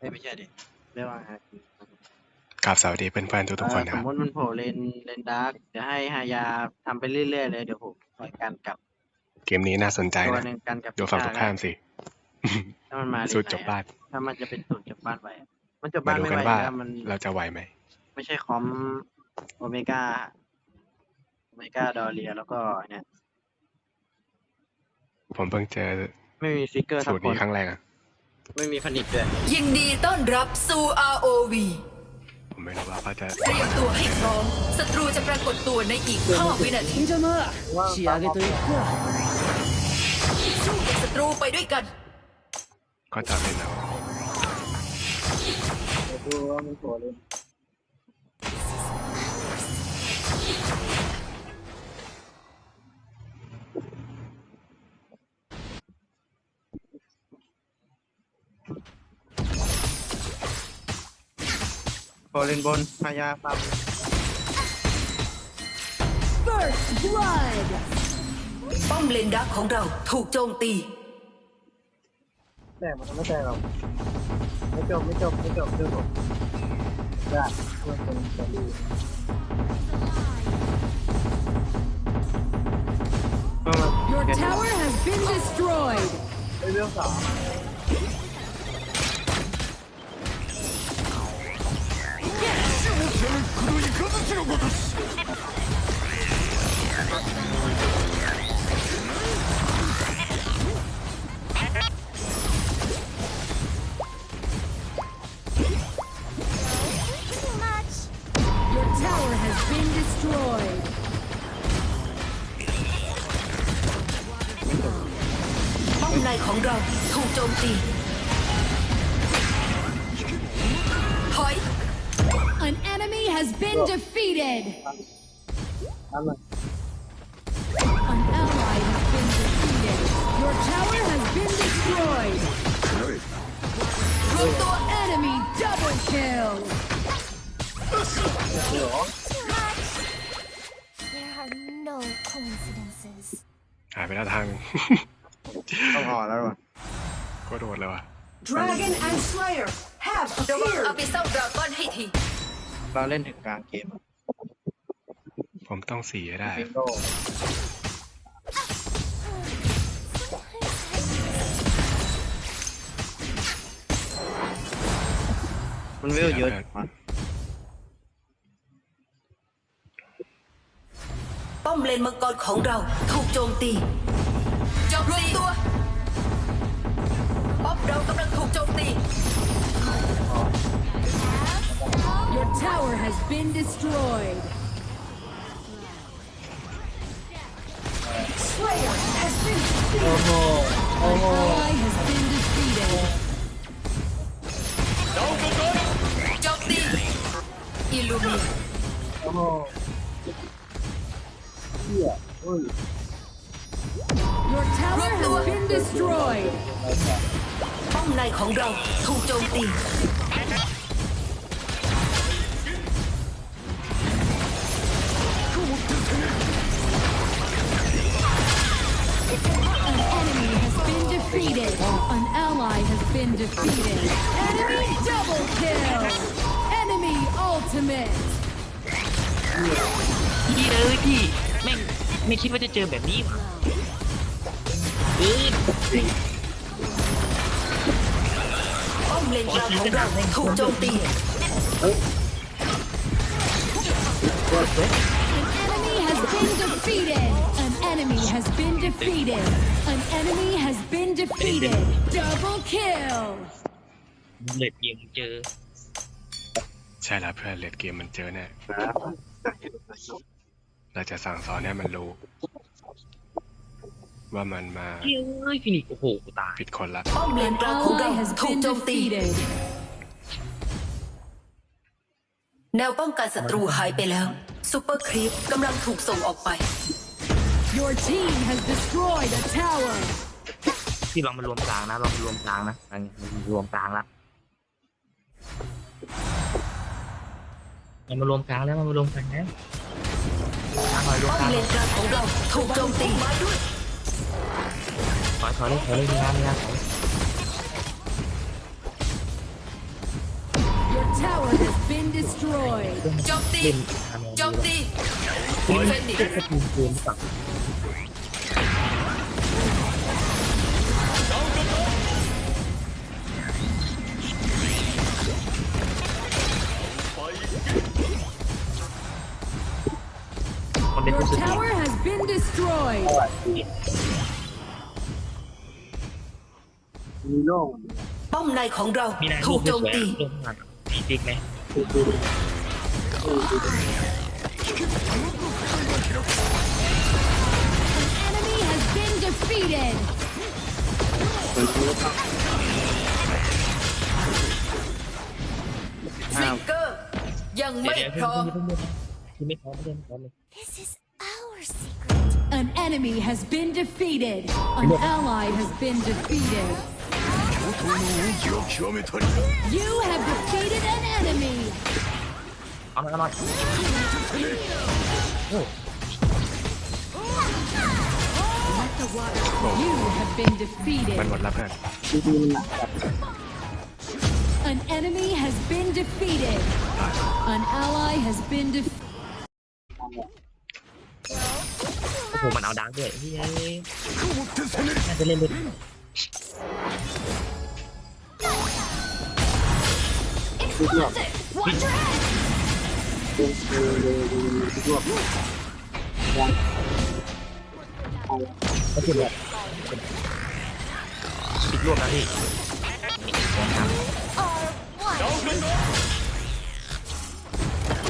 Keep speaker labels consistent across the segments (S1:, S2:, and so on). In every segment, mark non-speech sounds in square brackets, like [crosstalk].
S1: เอ้ยไม่ใช่ดิเรียกว่าฮาคิ
S2: กราบสวัสดีเพื่อนๆทุกๆคน
S1: เอ่อ
S2: นะ
S1: ส
S2: ค
S1: ม
S2: รับ
S1: มติมันโผล่เลนเลนดาร์กเดี๋ยวให้ฮายาทำไปเรื่อยๆเลยเดี๋ยวผมปล่อยกันกลับ
S2: เกมนี้น่าสนใจ
S1: ตัว
S2: นะ
S1: หนึ่งกันกับ
S2: ดูฝั่งตรงข้ามสิ
S1: ถ้ามันมา
S2: สูตรจบบ้าน
S1: ถ้ามันจะเป็นสูตรจบบ้านไว้มันจบ
S2: มา
S1: บ้าน
S2: ดู
S1: ไม่
S2: กัน
S1: ไหว
S2: ว่า
S1: แล้วมัน
S2: เราจะไหวไหม
S1: ไม่ใช่คอมโอเมก้าโอเมก้าดอเรียแล้วก็เนี่ย
S2: ผมเพิ่งเจอ
S1: ไม่มีฟิกเกอร์สั
S2: สู
S1: ก
S2: ตร
S1: ค
S2: นี้
S1: น
S2: ครั้งแรกอะ
S1: ไม่มีผลิตด้วย
S3: ยินดีต้อนรับสู่ ROV
S2: ผมไม่รู้ว่าเขาจะ
S3: เตรียมตัวให้พร้อม ศัตรูจะปรากฏตัวในอีก 5 วินาที
S4: じゃな仕上げといくか
S3: สู้กับศัตรูไปด้วยกัน
S2: ก็จะเป็นเอา
S1: ดูว่ามันโผล่เลน โผล่เลนบนฮายาปั๊ม
S4: First blood
S3: ป้อมเลนดักของเราถูกโจมตี
S1: แต่มันไม่ใช่หรอกไม่จบไม่จบไม่จบเรื่องผมได้ช่วยเป็นจะดีก็มา
S4: Your tower has been destroyed
S1: เรื่องสอง
S3: ป้อมในของเราถูกโจมตี
S4: has been defeated
S1: นั่นแหละ
S4: An ally has been defeated Your tower has been destroyed
S3: รวมตัว
S4: Enemy double kill
S5: There are no coincidences.
S2: หายไปแล้วทางหนึ่ง
S1: ต้องห่อแล้วว่ะ
S2: ก็โดดเลยว่ะ
S3: Dragon and Slayer have ระวังเอาไปเศร้าดราก้อนให้ที
S1: เราเล่นถึงกลางเกม
S2: ผมต้องสีให้ได้
S1: วินโดว์มันเวลเยอะจังวะ
S3: ป้อมเลนมังกรของเราถูกโจมตีโจมตีตัว ป้อมเรากำลังถูกโจมตี
S4: Your tower has been destroyed.
S3: Slayer has been
S1: defeated. Oh, oh.
S4: ally has been defeated.
S1: Don't go. Don't leave. Illumina. Oh. Yeah.
S4: Your tower has been destroyed.
S3: Bóng
S4: này khổng lồ, thu châu tiền. Ally has been defeated. Enemy double kill. Enemy ultimate.
S6: พี่เอ้ยพี่แม่งไม่คิดว่าจะเจอแบบนี้ว่ะเออ
S3: ป้อมเลนกลางของเราถูกโจมตี
S4: An enemy has been defeated. An enemy has been defeated. An enemy has been defeated. Double kill.
S6: เล็ดยิงเจอ
S2: ใช่แล้วเพื่อนเลดเกมมันเจอแน่เราจะสั่งสอนให้มันรู้ ว่ามันมา
S6: เอ้ยฟินิกซ์โอ้โหกูตาย
S2: ผิดคนละ
S3: ป้อมเลน
S4: An
S3: กลางของเรา
S4: ally has
S3: ถูก
S4: been
S3: โจมตี
S4: defeated.
S3: แนวป้องกันศัตรูหายไปแล้วซูเปอร์ครีปกำลังถูกส่งออกไป
S4: Your team has destroyed a tower.
S6: พี่ลองมารวมกลางนะลองมารวมกลางนะอันนี้รวมกลางละมันมารวมกลางแล้วมันมารวมกลางแล้วกลางหน่อยรวม
S3: ป้อม
S6: กลาง
S3: เลนกลางของเราถูกโจมตี
S6: ถอยถอยเลยถอยเลยมีงานมีงานถอย
S4: been destroyed.
S3: โจมตี
S6: เล่นทำ
S3: โจมตี
S6: เล่น
S3: เฟนิก
S6: เล่นสกิลเกมฝั่ง
S4: Your
S6: ผู้สื่อ
S4: tower has been destroyed.
S1: มีโล่ง
S3: ป้อมในของเรา
S6: มีนาย
S3: ถูกโจมตี
S6: เรื่องงานมีจริงไหม
S4: defeated.
S1: เป็นคือ
S3: ฟลิกเกอร์ ยัง
S6: เดี๋ยว
S3: ไม่
S6: เดี๋ยว
S3: พร้อม
S6: ที่ไม่พร้อมไม่ได้ไม่พร้อมเลย
S5: This is our secret.
S4: An enemy has been defeated. An ally has been defeated. You have defeated an enemy.
S6: เอาหน่อยเอาหน่อย
S4: You have been
S2: มัน
S4: defeated.
S2: หมดแล้วเพื่อน
S1: จริงๆมันหนักแบบ
S4: An enemy has been defeated. An ally has been defeated.
S6: โอ้โหมันเอาดังด้วยเฮ้ยน่าจะเล่นเลย
S1: ทุกรอบเป็นคือเลยทุกรอบยัง
S6: ก็คือแบบปิดรวบนะพี่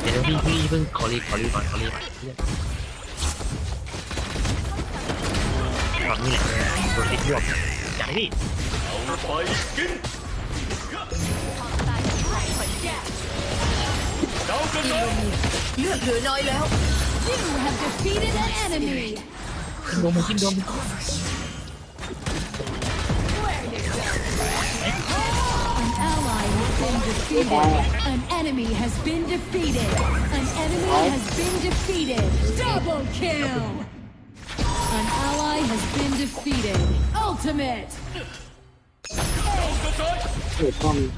S6: เดี๋ยวพี่พี่เพิ่งขอรีบขอรีบก่อนขอรีบก่อนก่อนนี่แหละโดนปิดรวบจ่ายพี่
S3: เลือดเหลือน้อยแล้ว
S4: You have defeated an enemy.
S6: Kingdom, kingdom.
S4: An ally has been defeated. An enemy has been defeated. An enemy has been defeated. Double kill! An ally has been defeated. Ultimate!
S3: Hey, bomb,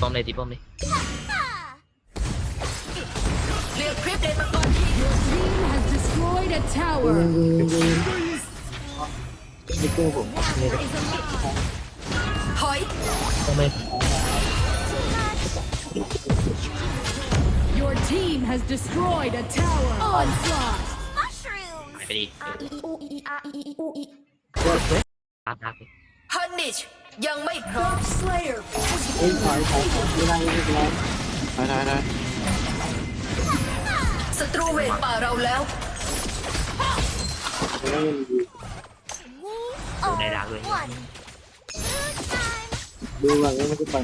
S3: bomb, bomb, bomb.
S4: Your team destroyed a
S1: ยิง
S4: tower.
S1: ยิงยิงยิงไม่เจอผม
S3: ถอย
S6: ป้อมเลย
S4: Your team has destroyed a tower. Onslaught.
S6: หาย
S5: Mushrooms.
S6: ไปดิ
S5: Ooh, ee, ah, ee, ooh, ee.
S6: ตามตามไป
S3: ฮันนิชยังไม่พร้อม Slayer
S1: เอ้ยถอยถอยถอยไม่ได้ไม่ได้ถอยถอยถอย
S3: ศัตรูเวทป่าเราแล้ว
S1: ไม่ได้ยิง
S5: We
S6: ใน
S5: are
S6: ดาวด้วย
S5: one. Good time.
S1: ดูว่าไม่ได้ไป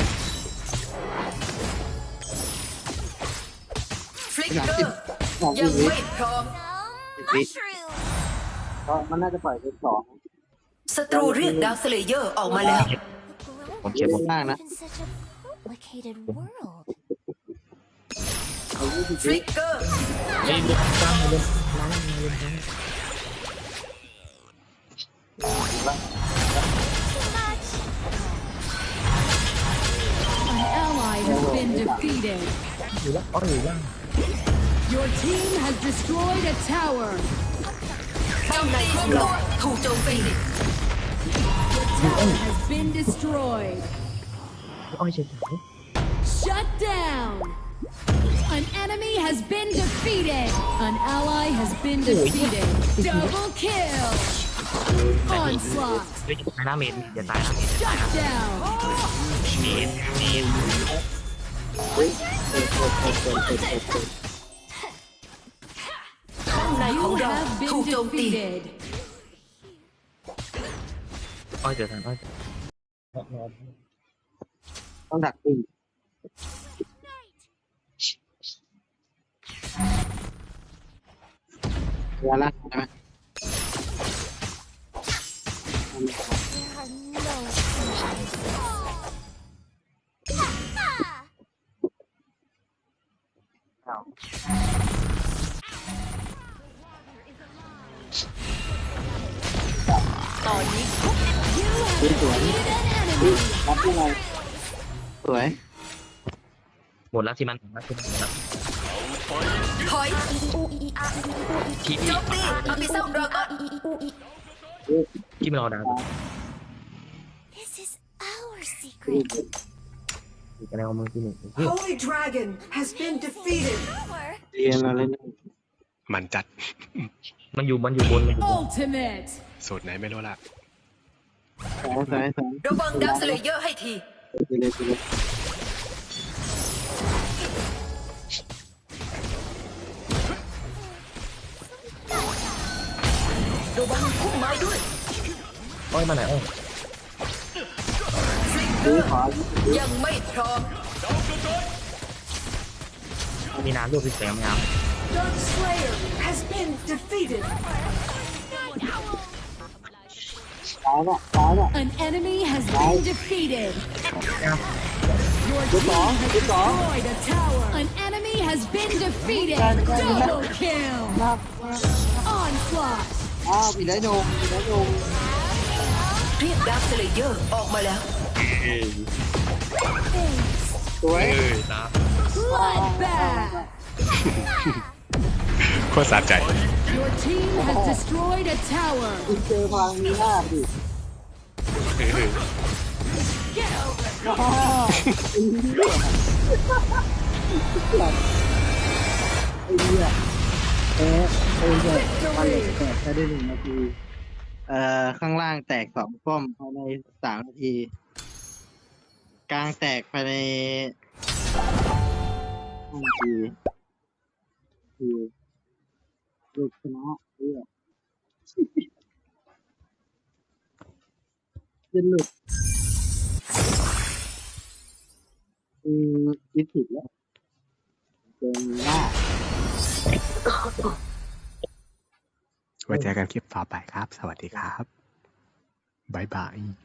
S3: ฟลิกเกอร์
S1: สอง
S3: ยั
S1: ที
S3: ง
S1: นี้
S3: ไม่พร้อม
S5: No mushrooms.
S1: ก็มันน่าจะปล่อยเป็นสอง
S3: ศัตรูเรียกดาวสเลเยอร์ออกมาแล้ว
S6: ผมเชียร์ผม
S1: มากนะ
S5: In such a complicated world.
S1: เอายี่สิบ
S3: ฟลิกเกอร์
S6: เฮ้ยลูกตั้งมาเลยล้างมาเลยนะ
S5: Much.
S4: been defeated. Your team has destroyed a tower.
S3: Trong này. Your
S4: tower has been destroyed. Shut down. An enemy has been defeated. An ally has been defeated. Double kill. Onslaught.
S6: เฮ้ยตายนะเมนอย่าตายนะเมน
S4: Shut down.
S6: เมนเมน
S1: เฮ้ยเปิดเปิดเปิดเปิดเปิดเปิดเปิด
S3: ป้อมในของ
S4: You
S3: เรา
S4: have
S3: ถูก
S4: been
S3: โจมตี
S4: defeated.
S6: อ้อยเจอทางอ้อย
S1: ต้องดักตีเวลาใช่ไหม
S3: ตอนนี้
S4: You have
S1: Good one.
S4: defeated an enemy.
S1: รับยังไงสวย
S6: หมดแล้วที่มันหมดแล้วที่มันหมดแล้ว
S3: ถอย
S6: ที่
S3: โจ
S6: ที่
S3: มตีอภิซัมดราก้อน
S6: ที่มันรอดาว
S5: This is our secret.
S6: อยู่กันในมือที่หนึ่ง
S3: Holy Dragon has been defeated
S5: Power.
S1: เรียนอะไรเนี่ย
S2: มันจัด
S6: มันอยู่มันอยู่บนมันอยู่บน
S4: Ultimate.
S2: สูตรไหนไม่รู้ละ
S1: สายสายสาย
S3: ระวังดักสเลเยอร์ให้ที
S1: ไปเลยไปเลย
S3: ระวังพุ่มไม้ด้วย
S6: โอ้ยมาไหนโอ้ย
S3: สลิงเก
S1: ซื้
S3: อ
S1: อ
S3: ร์
S1: ขอ
S3: ยังไม่พร้อม
S6: มีน้ำด้วยพี่แสงงาม
S3: Dark Slayer has been defeated
S4: An enemy has been defeated. Your team has destroyed a tower. An enemy has been defeated. Double kill. Onslaught.
S1: อ้าวมีได้นมมีได้นม
S3: เรียกดักสเลเยอร์ออกมาแล้ว
S1: สวย
S6: เอ้ยตา
S4: Bloodbath. [laughs]
S2: โคตรสะใจ
S4: Your team has destroyed a tower.
S1: อินเจอพลังมีหน้าดิ
S2: เออ
S4: Get over.
S1: อ้าวไอ้เหี้ยไอ้เหี้ยเอ๊ะไอ้เหี้ยมันเหล็กแตกแค่ได้หนึ่งนาทีเอ่อข้างล่างแตกสองป้อมภายในสามนาที กลางแตกภายในห้านาทีคือ ลูกชนะเหี้ยเป็นหลุดอืมคิดผิดแล้วเกินหน้า
S2: ไว้เจอกันคลิปต่อไปครับ สวัสดีครับ บ๊ายบาย